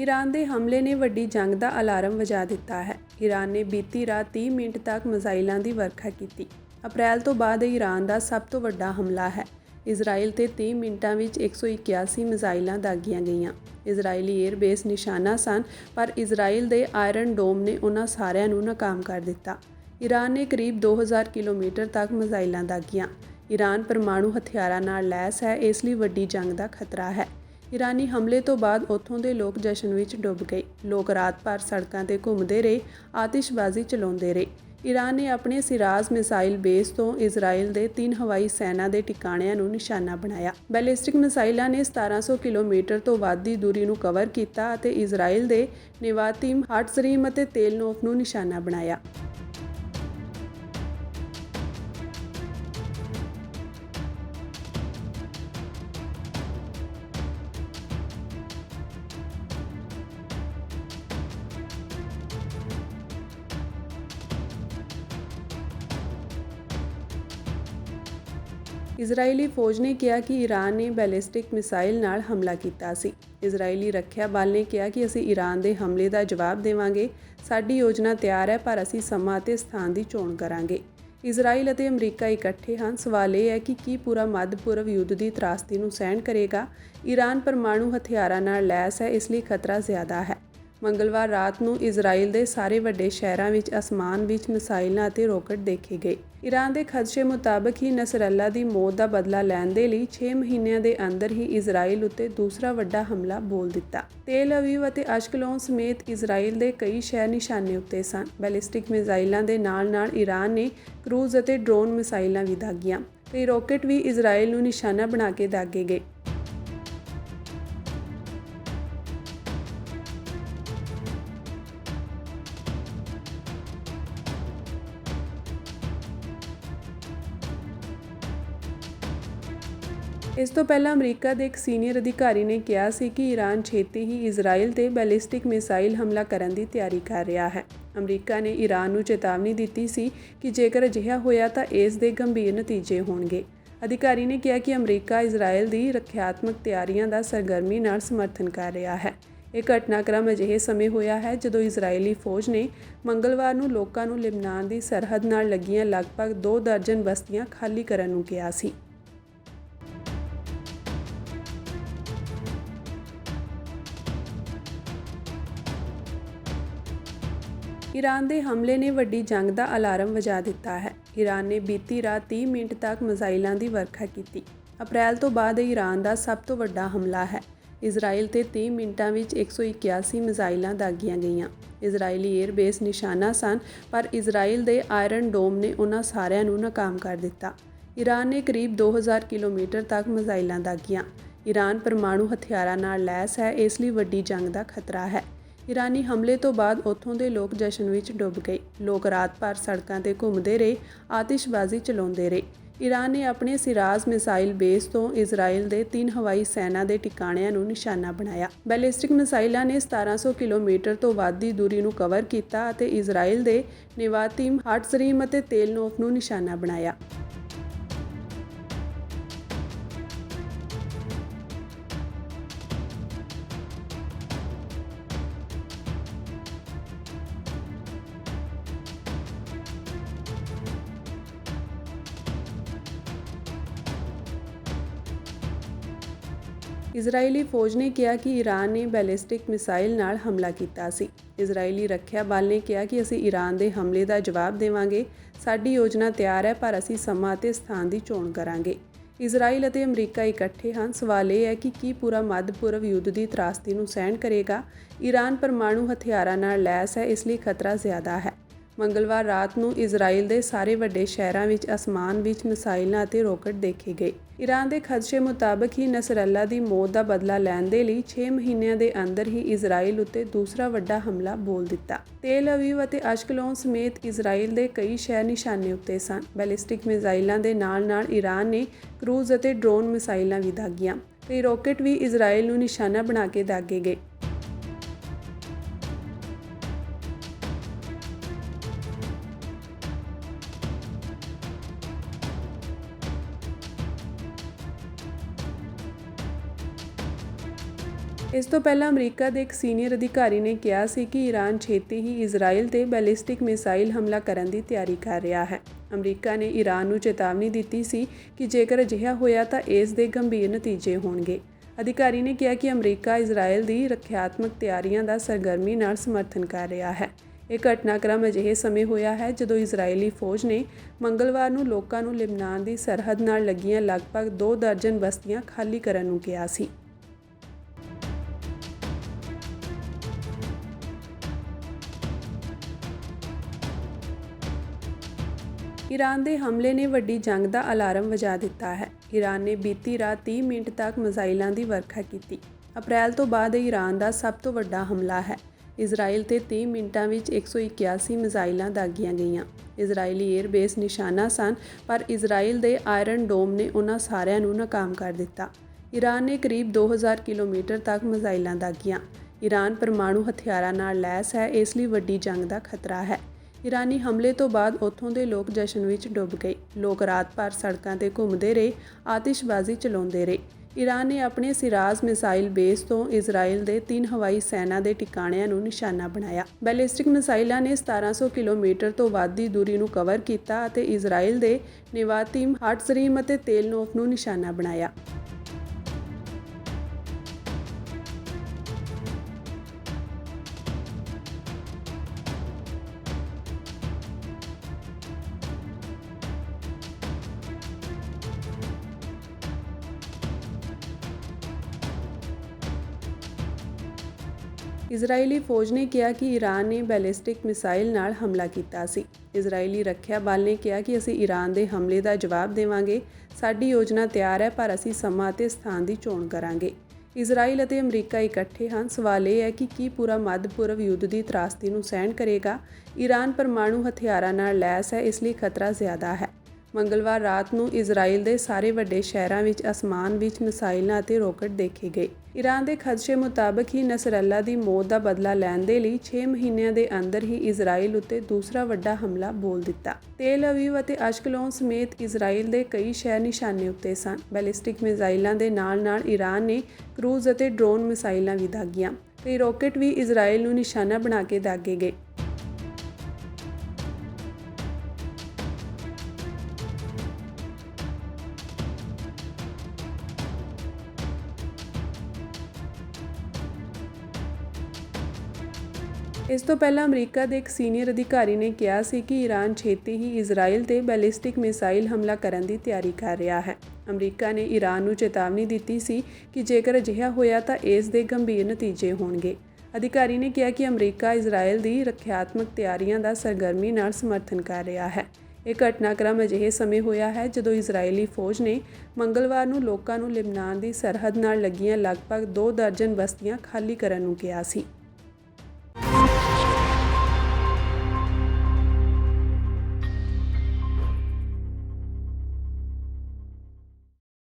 Iran ਦੇ ਹਮਲੇ ਨੇ ਵੱਡੀ ਜੰਗ ਦਾ ਅਲਾਰਮ ਵਜਾ ਦਿੱਤਾ ਹੈ। ਈਰਾਨ ਨੇ ਬੀਤੀ ਰਾਤ 30 ਮਿੰਟ ਤੱਕ ਮਿਜ਼ਾਈਲਾਂ ਦੀ ਵਰਖਾ ਕੀਤੀ। ਅਪ੍ਰੈਲ ਤੋਂ ਬਾਅਦ ਈਰਾਨ ਦਾ ਸਭ ਤੋਂ ਵੱਡਾ ਹਮਲਾ ਹੈ। ਇਜ਼ਰਾਈਲ ਤੇ 30 ਮਿੰਟਾਂ ਵਿੱਚ 181 ਮਿਜ਼ਾਈਲਾਂ ਦਾਗੀਆਂ ਗਈਆਂ। ਇਜ਼ਰਾਈਲੀ 에ਅਰਬੇਸ ਨਿਸ਼ਾਨਾ ਸਨ, ਪਰ ਇਜ਼ਰਾਈਲ ਦੇ ਆਇਰਨ ਡੋਮ ਨੇ ਉਹਨਾਂ ਸਾਰਿਆਂ ਨੂੰ ਨਾਕਾਮ ਕਰ ਦਿੱਤਾ। ਈਰਾਨ ਨੇ ਕਰੀਬ 2000 ਕਿਲੋਮੀਟਰ ਤੱਕ ਮਿਜ਼ਾਈਲਾਂ ਦਾਗੀਆਂ। ਈਰਾਨ ਪਰਮਾਣੂ ਹਥਿਆਰਾਂ ਨਾਲ ਲੈਸ ਹੈ, ਇਸ ਲਈ ਵੱਡੀ ਜੰਗ ਦਾ ਖਤਰਾ ਹੈ। ਈਰਾਨੀ ਹਮਲੇ ਤੋਂ ਬਾਅਦ ਉੱਥੋਂ ਦੇ ਲੋਕ ਜਸ਼ਨ ਵਿੱਚ ਡੁੱਬ ਗਏ। ਲੋਕ ਰਾਤ ਭਰ ਸੜਕਾਂ ਤੇ ਘੁੰਮਦੇ ਰਹੇ, ਆਤਿਸ਼ਬਾਜ਼ੀ ਚਲਾਉਂਦੇ ਰਹੇ। ਈਰਾਨ ਨੇ ਆਪਣੇ ਸਿਰਾਜ਼ ਮਿਸਾਈਲ ਬੇਸ ਤੋਂ ਇਜ਼ਰਾਈਲ ਦੇ ਤਿੰਨ ਹਵਾਈ ਸੈਨਾ ਦੇ ਟਿਕਾਣਿਆਂ ਨੂੰ ਨਿਸ਼ਾਨਾ ਬਣਾਇਆ। ਬੈਲਿਸਟਿਕ ਮਿਸਾਈਲਾਂ ਨੇ 1700 ਕਿਲੋਮੀਟਰ ਤੋਂ ਵੱਧ ਦੀ ਦੂਰੀ ਨੂੰ ਕਵਰ ਕੀਤਾ ਅਤੇ ਇਜ਼ਰਾਈਲ ਦੇ ਨਿਵਾਤਿਮ ਹਾਟਜ਼ਰੀਮ ਅਤੇ ਤੇਲਨੋਫ ਨੂੰ ਨਿਸ਼ਾਨਾ ਬਣਾਇਆ। ਇਜ਼ਰਾਈਲੀ ਫੌਜ ਨੇ ਕਿਹਾ ਕਿ ਈਰਾਨ ਨੇ ਬੈਲਿਸਟਿਕ ਮਿਸਾਈਲ ਨਾਲ ਹਮਲਾ ਕੀਤਾ ਸੀ। ਇਜ਼ਰਾਈਲੀ ਰੱਖਿਆ ਬਲ ਨੇ ਕਿਹਾ ਕਿ ਅਸੀਂ ਈਰਾਨ ਦੇ ਹਮਲੇ ਦਾ ਜਵਾਬ ਦੇਵਾਂਗੇ। ਸਾਡੀ ਯੋਜਨਾ ਤਿਆਰ ਹੈ, ਪਰ ਅਸੀਂ ਸਮਾਂ ਅਤੇ ਸਥਾਨ ਦੀ ਚੋਣ ਕਰਾਂਗੇ। ਇਜ਼ਰਾਈਲ ਅਤੇ ਅਮਰੀਕਾ ਇਕੱਠੇ ਹਨ। ਸਵਾਲ ਇਹ ਹੈ ਕਿ ਕੀ ਪੂਰਾ ਮੱਧ ਪੂਰਬ ਯੁੱਧ ਦੀ ਤਰਾਸਦੀ ਨੂੰ ਸਹਿਣ ਕਰੇਗਾ? ਈਰਾਨ ਪਰਮਾਣੂ ਹਥਿਆਰਾਂ ਨਾਲ ਲੈਸ ਹੈ, ਇਸ ਲਈ ਖਤਰਾ ਜ਼ਿਆਦਾ ਹੈ। ਮੰਗਲਵਾਰ ਰਾਤ ਨੂੰ ਇਜ਼ਰਾਈਲ ਦੇ ਸਾਰੇ ਵੱਡੇ ਸ਼ਹਿਰਾਂ ਵਿੱਚ ਅਸਮਾਨ ਵਿੱਚ ਮਿਸਾਈਲਾਂ ਅਤੇ ਰੌਕਟ ਦੇਖੇ ਗਏ। ਈਰਾਨ ਦੇ ਖਦਸ਼ੇ ਮੁਤਾਬਕ ਹੀ ਨਸਰੱਲਾ ਦੀ ਮੌਤ ਦਾ ਬਦਲਾ ਲੈਣ ਦੇ ਲਈ 6 ਮਹੀਨਿਆਂ ਦੇ ਅੰਦਰ ਹੀ ਇਜ਼ਰਾਈਲ ਉੱਤੇ ਦੂਸਰਾ ਵੱਡਾ ਹਮਲਾ ਬੋਲ ਦਿੱਤਾ। ਤੇਲ ਅਵੀਵ ਅਤੇ ਅਸ਼ਕਲੋਨ ਸਮੇਤ ਇਜ਼ਰਾਈਲ ਦੇ ਕਈ ਸ਼ਹਿਰ ਨਿਸ਼ਾਨੇ ਉੱਤੇ ਸਨ। ਬੈਲਿਸਟਿਕ ਮਿਜ਼ਾਈਲਾਂ ਦੇ ਨਾਲ-ਨਾਲ ਈਰਾਨ ਨੇ ਕਰੂਜ਼ ਅਤੇ ਡਰੋਨ ਮਿਸਾਈਲਾਂ ਵੀ ਦਾਗੀਆਂ। ਕਈ ਰੌਕਟ ਵੀ ਇਜ਼ਰਾਈਲ ਨੂੰ ਨਿਸ਼ਾਨਾ ਬਣਾ ਕੇ ਦਾਗੇ ਗਏ। ਇਸ ਤੋਂ ਪਹਿਲਾਂ ਅਮਰੀਕਾ ਦੇ ਇੱਕ ਸੀਨੀਅਰ ਅਧਿਕਾਰੀ ਨੇ ਕਿਹਾ ਸੀ ਕਿ ਈਰਾਨ ਛੇਤੀ ਹੀ ਇਜ਼ਰਾਈਲ ਤੇ ਬੈਲਿਸਟਿਕ ਮਿਸਾਈਲ ਹਮਲਾ ਕਰਨ ਦੀ ਤਿਆਰੀ ਕਰ ਰਿਹਾ ਹੈ। ਅਮਰੀਕਾ ਨੇ ਈਰਾਨ ਨੂੰ ਚੇਤਾਵਨੀ ਦਿੱਤੀ ਸੀ ਕਿ ਜੇਕਰ ਅਜਿਹਾ ਹੋਇਆ ਤਾਂ ਇਸ ਦੇ ਗੰਭੀਰ ਨਤੀਜੇ ਹੋਣਗੇ। ਅਧਿਕਾਰੀ ਨੇ ਕਿਹਾ ਕਿ ਅਮਰੀਕਾ ਇਜ਼ਰਾਈਲ ਦੀ ਰੱਖਿਆਤਮਕ ਤਿਆਰੀਆਂ ਦਾ ਸਰਗਰਮੀ ਨਾਲ ਸਮਰਥਨ ਕਰ ਰਿਹਾ ਹੈ। ਇਹ ਘਟਨਾਕ੍ਰਮ ਅਜਿਹੇ ਸਮੇਂ ਹੋਇਆ ਹੈ ਜਦੋਂ ਇਜ਼ਰਾਈਲੀ ਫੌਜ ਨੇ ਮੰਗਲਵਾਰ ਨੂੰ ਲੋਕਾਂ ਨੂੰ ਲਿਬਨਾਨ ਦੀ ਸਰਹੱਦ ਨਾਲ ਲੱਗੀਆਂ ਲਗਭਗ 2 ਦਰਜਨ ਬਸਤੀਆਂ ਖਾਲੀ ਕਰਨ ਨੂੰ ਕਿਹਾ ਸੀ। ਈਰਾਨ ਦੇ ਹਮਲੇ ਨੇ ਵੱਡੀ ਜੰਗ ਦਾ ਅਲਾਰਮ ਵਜਾ ਦਿੱਤਾ ਹੈ। ਈਰਾਨ ਨੇ ਬੀਤੀ ਰਾਤ 30 ਮਿੰਟ ਤੱਕ ਮਿਜ਼ਾਈਲਾਂ ਦੀ ਵਰਖਾ ਕੀਤੀ। ਅਪ੍ਰੈਲ ਤੋਂ ਬਾਅਦ ਇਹ ਈਰਾਨ ਦਾ ਸਭ ਤੋਂ ਵੱਡਾ ਹਮਲਾ ਹੈ। ਇਜ਼ਰਾਈਲ ਤੇ 30 ਮਿੰਟਾਂ ਵਿੱਚ 181 ਮਿਜ਼ਾਈਲਾਂ ਦਾਗੀਆਂ ਗਈਆਂ। ਇਜ਼ਰਾਈਲੀ 에ਅਰਬੇਸ ਨਿਸ਼ਾਨਾ ਸਨ, ਪਰ ਇਜ਼ਰਾਈਲ ਦੇ ਆਇਰਨ ਡੋਮ ਨੇ ਉਹਨਾਂ ਸਾਰਿਆਂ ਨੂੰ ਨਾਕਾਮ ਕਰ ਦਿੱਤਾ। ਈਰਾਨ ਨੇ ਕਰੀਬ 2000 ਕਿਲੋਮੀਟਰ ਤੱਕ ਮਿਜ਼ਾਈਲਾਂ ਦਾਗੀਆਂ। ਈਰਾਨ ਪਰਮਾਣੂ ਹਥਿਆਰਾਂ ਨਾਲ ਲੈਸ ਹੈ, ਇਸ ਲਈ ਵੱਡੀ ਜੰਗ ਦਾ ਖਤਰਾ ਹੈ। ਈਰਾਨੀ ਹਮਲੇ ਤੋਂ ਬਾਅਦ ਉੱਥੋਂ ਦੇ ਲੋਕ ਜਸ਼ਨ ਵਿੱਚ ਡੁੱਬ ਗਏ। ਲੋਕ ਰਾਤ ਭਰ ਸੜਕਾਂ ਤੇ ਘੁੰਮਦੇ ਰਹੇ, ਆਤਿਸ਼ਬਾਜ਼ੀ ਚਲਾਉਂਦੇ ਰਹੇ। ਈਰਾਨ ਨੇ ਆਪਣੇ ਸਿਰਾਜ਼ ਮਿਸਾਈਲ ਬੇਸ ਤੋਂ ਇਜ਼ਰਾਈਲ ਦੇ ਤਿੰਨ ਹਵਾਈ ਸੈਨਾ ਦੇ ਟਿਕਾਣਿਆਂ ਨੂੰ ਨਿਸ਼ਾਨਾ ਬਣਾਇਆ। ਬੈਲਿਸਟਿਕ ਮਿਸਾਈਲਾਂ ਨੇ 1700 ਕਿਲੋਮੀਟਰ ਤੋਂ ਵੱਧ ਦੀ ਦੂਰੀ ਨੂੰ ਕਵਰ ਕੀਤਾ ਅਤੇ ਇਜ਼ਰਾਈਲ ਦੇ ਨਿਵਾਤਿਮ ਹਾਟਜ਼ਰੀਮ ਅਤੇ ਤੇਲਨੋਫ ਨੂੰ ਨਿਸ਼ਾਨਾ ਬਣਾਇਆ। ਇਜ਼ਰਾਈਲੀ ਫੌਜ ਨੇ ਕਿਹਾ ਕਿ ਈਰਾਨ ਨੇ ਬੈਲਿਸਟਿਕ ਮਿਸਾਈਲ ਨਾਲ ਹਮਲਾ ਕੀਤਾ ਸੀ। ਇਜ਼ਰਾਈਲੀ ਰੱਖਿਆ ਬਲ ਨੇ ਕਿਹਾ ਕਿ ਅਸੀਂ ਈਰਾਨ ਦੇ ਹਮਲੇ ਦਾ ਜਵਾਬ ਦੇਵਾਂਗੇ। ਸਾਡੀ ਯੋਜਨਾ ਤਿਆਰ ਹੈ, ਪਰ ਅਸੀਂ ਸਮਾਂ ਅਤੇ ਸਥਾਨ ਦੀ ਚੋਣ ਕਰਾਂਗੇ। ਇਜ਼ਰਾਈਲ ਅਤੇ ਅਮਰੀਕਾ ਇਕੱਠੇ ਹਨ। ਸਵਾਲ ਇਹ ਹੈ ਕਿ ਕੀ ਪੂਰਾ ਮੱਧ ਪੂਰਬ ਯੁੱਧ ਦੀ ਤਰਾਸਦੀ ਨੂੰ ਸਹਿਣ ਕਰੇਗਾ? ਈਰਾਨ ਪਰਮਾਣੂ ਹਥਿਆਰਾਂ ਨਾਲ ਲੈਸ ਹੈ, ਇਸ ਲਈ ਖਤਰਾ ਜ਼ਿਆਦਾ ਹੈ। ਮੰਗਲਵਾਰ ਰਾਤ ਨੂੰ ਇਜ਼ਰਾਈਲ ਦੇ ਸਾਰੇ ਵੱਡੇ ਸ਼ਹਿਰਾਂ ਵਿੱਚ ਅਸਮਾਨ ਵਿੱਚ ਮਿਸਾਈਲਾਂ ਅਤੇ ਰੋਕਟ ਦੇਖੇ ਗਏ। ਈਰਾਨ ਦੇ ਖਦਸ਼ੇ ਮੁਤਾਬਕ ਹੀ ਨਸਰੱਲਾ ਦੀ ਮੌਤ ਦਾ ਬਦਲਾ ਲੈਣ ਦੇ ਲਈ 6 ਮਹੀਨਿਆਂ ਦੇ ਅੰਦਰ ਹੀ ਇਜ਼ਰਾਈਲ ਉੱਤੇ ਦੂਸਰਾ ਵੱਡਾ ਹਮਲਾ ਬੋਲ ਦਿੱਤਾ। ਤੇਲ ਅਵੀਵ ਅਤੇ ਅਸ਼ਕਲੋਨ ਸਮੇਤ ਇਜ਼ਰਾਈਲ ਦੇ ਕਈ ਸ਼ਹਿਰ ਨਿਸ਼ਾਨੇ ਉੱਤੇ ਸਨ। ਬੈਲਿਸਟਿਕ ਮਿਜ਼ਾਈਲਾਂ ਦੇ ਨਾਲ-ਨਾਲ ਈਰਾਨ ਨੇ ਕਰੂਜ਼ ਅਤੇ ਡਰੋਨ ਮਿਸਾਈਲਾਂ ਵੀ ਦਾਗੀਆਂ ਕਈ ਰੌਕਟ ਵੀ ਇਜ਼ਰਾਈਲ ਨੂੰ ਨਿਸ਼ਾਨਾ ਬਣਾ ਕੇ ਦਾਗੇ ਗਏ। ਇਸ ਤੋਂ ਪਹਿਲਾਂ ਅਮਰੀਕਾ ਦੇ ਇੱਕ ਸੀਨੀਅਰ ਅਧਿਕਾਰੀ ਨੇ ਕਿਹਾ ਸੀ ਕਿ ਈਰਾਨ ਛੇਤੀ ਹੀ ਇਜ਼ਰਾਈਲ ਤੇ ਬੈਲਿਸਟਿਕ ਮਿਸਾਈਲ ਹਮਲਾ ਕਰਨ ਦੀ ਤਿਆਰੀ ਕਰ ਰਿਹਾ ਹੈ। ਅਮਰੀਕਾ ਨੇ ਈਰਾਨ ਨੂੰ ਚੇਤਾਵਨੀ ਦਿੱਤੀ ਸੀ ਕਿ ਜੇਕਰ ਅਜਿਹਾ ਹੋਇਆ ਤਾਂ ਇਸ ਦੇ ਗੰਭੀਰ ਨਤੀਜੇ ਹੋਣਗੇ। ਅਧਿਕਾਰੀ ਨੇ ਕਿਹਾ ਕਿ ਅਮਰੀਕਾ ਇਜ਼ਰਾਈਲ ਦੀ ਰੱਖਿਆਤਮਕ ਤਿਆਰੀਆਂ ਦਾ ਸਰਗਰਮੀ ਨਾਲ ਸਮਰਥਨ ਕਰ ਰਿਹਾ ਹੈ। ਇਹ ਘਟਨਾਕ੍ਰਮ ਅਜਿਹੇ ਸਮੇਂ ਹੋਇਆ ਹੈ ਜਦੋਂ ਇਜ਼ਰਾਈਲੀ ਫੌਜ ਨੇ ਮੰਗਲਵਾਰ ਨੂੰ ਲੋਕਾਂ ਨੂੰ ਲਿਬਨਾਨ ਦੀ ਸਰਹੱਦ ਨਾਲ ਲੱਗੀਆਂ ਲਗਭਗ 2 ਦਰਜਨ ਬਸਤੀਆਂ ਖਾਲੀ ਕਰਨ ਨੂੰ ਕਿਹਾ ਸੀ। ਈਰਾਨ ਦੇ ਹਮਲੇ ਨੇ ਵੱਡੀ ਜੰਗ ਦਾ ਅਲਾਰਮ ਵਜਾ ਦਿੱਤਾ ਹੈ। ਈਰਾਨ ਨੇ ਬੀਤੀ ਰਾਤ 30 ਮਿੰਟ ਤੱਕ ਮਿਜ਼ਾਈਲਾਂ ਦੀ ਵਰਖਾ ਕੀਤੀ। ਅਪ੍ਰੈਲ ਤੋਂ ਬਾਅਦ ਈਰਾਨ ਦਾ ਸਭ ਤੋਂ ਵੱਡਾ ਹਮਲਾ ਹੈ। ਇਜ਼ਰਾਈਲ ਤੇ 30 ਮਿੰਟਾਂ ਵਿੱਚ 181 ਮਿਜ਼ਾਈਲਾਂ ਦਾਗੀਆਂ ਗਈਆਂ। ਇਜ਼ਰਾਈਲੀ 에ਅਰਬੇਸ ਨਿਸ਼ਾਨਾ ਸਨ, ਪਰ ਇਜ਼ਰਾਈਲ ਦੇ ਆਇਰਨ ਡੋਮ ਨੇ ਉਹਨਾਂ ਸਾਰਿਆਂ ਨੂੰ ਨਾਕਾਮ ਕਰ ਦਿੱਤਾ। ਈਰਾਨ ਨੇ ਕਰੀਬ 2000 ਕਿਲੋਮੀਟਰ ਤੱਕ ਮਿਜ਼ਾਈਲਾਂ ਦਾਗੀਆਂ। ਈਰਾਨ ਪਰਮਾਣੂ ਹਥਿਆਰਾਂ ਨਾਲ ਲੈਸ ਹੈ, ਇਸ ਲਈ ਵੱਡੀ ਜੰਗ ਦਾ ਖਤਰਾ ਹੈ। ਈਰਾਨੀ ਹਮਲੇ ਤੋਂ ਬਾਅਦ ਉੱਥੋਂ ਦੇ ਲੋਕ ਜਸ਼ਨ ਵਿੱਚ ਡੁੱਬ ਗਏ। ਲੋਕ ਰਾਤ ਭਰ ਸੜਕਾਂ ਤੇ ਘੁੰਮਦੇ ਰਹੇ, ਆਤਿਸ਼ਬਾਜ਼ੀ ਚਲਾਉਂਦੇ ਰਹੇ। ਈਰਾਨ ਨੇ ਆਪਣੇ ਸਿਰਾਜ਼ ਮਿਸਾਈਲ ਬੇਸ ਤੋਂ ਇਜ਼ਰਾਈਲ ਦੇ ਤਿੰਨ ਹਵਾਈ ਸੈਨਾ ਦੇ ਟਿਕਾਣਿਆਂ ਨੂੰ ਨਿਸ਼ਾਨਾ ਬਣਾਇਆ। ਬੈਲਿਸਟਿਕ ਮਿਸਾਈਲਾਂ ਨੇ 1700 ਕਿਲੋਮੀਟਰ ਤੋਂ ਵੱਧ ਦੀ ਦੂਰੀ ਨੂੰ ਕਵਰ ਕੀਤਾ ਅਤੇ ਇਜ਼ਰਾਈਲ ਦੇ ਨਿਵਾਤਿਮ ਹਾਟਜ਼ਰੀਮ ਅਤੇ ਤੇਲਨੋਫ ਨੂੰ ਨਿਸ਼ਾਨਾ ਬਣਾਇਆ। ਇਜ਼ਰਾਈਲੀ ਫੌਜ ਨੇ ਕਿਹਾ ਕਿ ਈਰਾਨ ਨੇ ਬੈਲਿਸਟਿਕ ਮਿਸਾਈਲ ਨਾਲ ਹਮਲਾ ਕੀਤਾ ਸੀ। ਇਜ਼ਰਾਈਲੀ ਰੱਖਿਆ ਬਲ ਨੇ ਕਿਹਾ ਕਿ ਅਸੀਂ ਈਰਾਨ ਦੇ ਹਮਲੇ ਦਾ ਜਵਾਬ ਦੇਵਾਂਗੇ। ਸਾਡੀ ਯੋਜਨਾ ਤਿਆਰ ਹੈ, ਪਰ ਅਸੀਂ ਸਮਾਂ ਅਤੇ ਸਥਾਨ ਦੀ ਚੋਣ ਕਰਾਂਗੇ। ਇਜ਼ਰਾਈਲ ਅਤੇ ਅਮਰੀਕਾ ਇਕੱਠੇ ਹਨ। ਸਵਾਲ ਇਹ ਹੈ ਕਿ ਕੀ ਪੂਰਾ ਮੱਧ ਪੂਰਬ ਯੁੱਧ ਦੀ ਤਰਾਸਦੀ ਨੂੰ ਸਹਿਣ ਕਰੇਗਾ? ਈਰਾਨ ਪਰਮਾਣੂ ਹਥਿਆਰਾਂ ਨਾਲ ਲੈਸ ਹੈ, ਇਸ ਲਈ ਖਤਰਾ ਜ਼ਿਆਦਾ ਹੈ। ਮੰਗਲਵਾਰ ਰਾਤ ਨੂੰ ਇਜ਼ਰਾਈਲ ਦੇ ਸਾਰੇ ਵੱਡੇ ਸ਼ਹਿਰਾਂ ਵਿੱਚ ਅਸਮਾਨ ਵਿੱਚ ਮਿਸਾਈਲਾਂ ਅਤੇ ਰੋਕਟ ਦੇਖੇ ਗਏ। ਈਰਾਨ ਦੇ ਖਦਸ਼ੇ ਮੁਤਾਬਕ ਹੀ ਨਸਰੱਲਾ ਦੀ ਮੌਤ ਦਾ ਬਦਲਾ ਲੈਣ ਦੇ ਲਈ 6 ਮਹੀਨਿਆਂ ਦੇ ਅੰਦਰ ਹੀ ਇਜ਼ਰਾਈਲ ਉੱਤੇ ਦੂਸਰਾ ਵੱਡਾ ਹਮਲਾ ਬੋਲ ਦਿੱਤਾ। ਤੇਲ ਅਵੀਵ ਅਤੇ ਅਸ਼ਕਲੋਨ ਸਮੇਤ ਇਜ਼ਰਾਈਲ ਦੇ ਕਈ ਸ਼ਹਿਰ ਨਿਸ਼ਾਨੇ ਉੱਤੇ ਸਨ। ਬੈਲਿਸਟਿਕ ਮਿਜ਼ਾਈਲਾਂ ਦੇ ਨਾਲ-ਨਾਲ ਈਰਾਨ ਨੇ ਕਰੂਜ਼ ਅਤੇ ਡਰੋਨ ਮਿਸਾਈਲਾਂ ਵੀ ਦਾਗੀਆਂ ਕਈ ਰੋਕਟ ਵੀ ਇਜ਼ਰਾਈਲ ਨੂੰ ਨਿਸ਼ਾਨਾ ਬਣਾ ਕੇ ਦਾਗੇ ਗਏ। ਇਸ ਤੋਂ ਪਹਿਲਾਂ ਅਮਰੀਕਾ ਦੇ ਇੱਕ ਸੀਨੀਅਰ ਅਧਿਕਾਰੀ ਨੇ ਕਿਹਾ ਸੀ ਕਿ ਈਰਾਨ ਛੇਤੀ ਹੀ ਇਜ਼ਰਾਈਲ ਤੇ ਬੈਲਿਸਟਿਕ ਮਿਸਾਈਲ ਹਮਲਾ ਕਰਨ ਦੀ ਤਿਆਰੀ ਕਰ ਰਿਹਾ ਹੈ। ਅਮਰੀਕਾ ਨੇ ਈਰਾਨ ਨੂੰ ਚੇਤਾਵਨੀ ਦਿੱਤੀ ਸੀ ਕਿ ਜੇਕਰ ਅਜਿਹਾ ਹੋਇਆ ਤਾਂ ਇਸ ਦੇ ਗੰਭੀਰ ਨਤੀਜੇ ਹੋਣਗੇ। ਅਧਿਕਾਰੀ ਨੇ ਕਿਹਾ ਕਿ ਅਮਰੀਕਾ ਇਜ਼ਰਾਈਲ ਦੀ ਰੱਖਿਆਤਮਕ ਤਿਆਰੀਆਂ ਦਾ ਸਰਗਰਮੀ ਨਾਲ ਸਮਰਥਨ ਕਰ ਰਿਹਾ ਹੈ। ਇਹ ਘਟਨਾਕ੍ਰਮ ਅਜਿਹੇ ਸਮੇਂ ਹੋਇਆ ਹੈ ਜਦੋਂ ਇਜ਼ਰਾਈਲੀ ਫੌਜ ਨੇ ਮੰਗਲਵਾਰ ਨੂੰ ਲੋਕਾਂ ਨੂੰ ਲਿਬਨਾਨ ਦੀ ਸਰਹੱਦ ਨਾਲ ਲੱਗੀਆਂ ਲਗਭਗ 2 ਦਰਜਨ ਬਸਤੀਆਂ ਖਾਲੀ ਕਰਨ ਨੂੰ ਕਿਹਾ ਸੀ।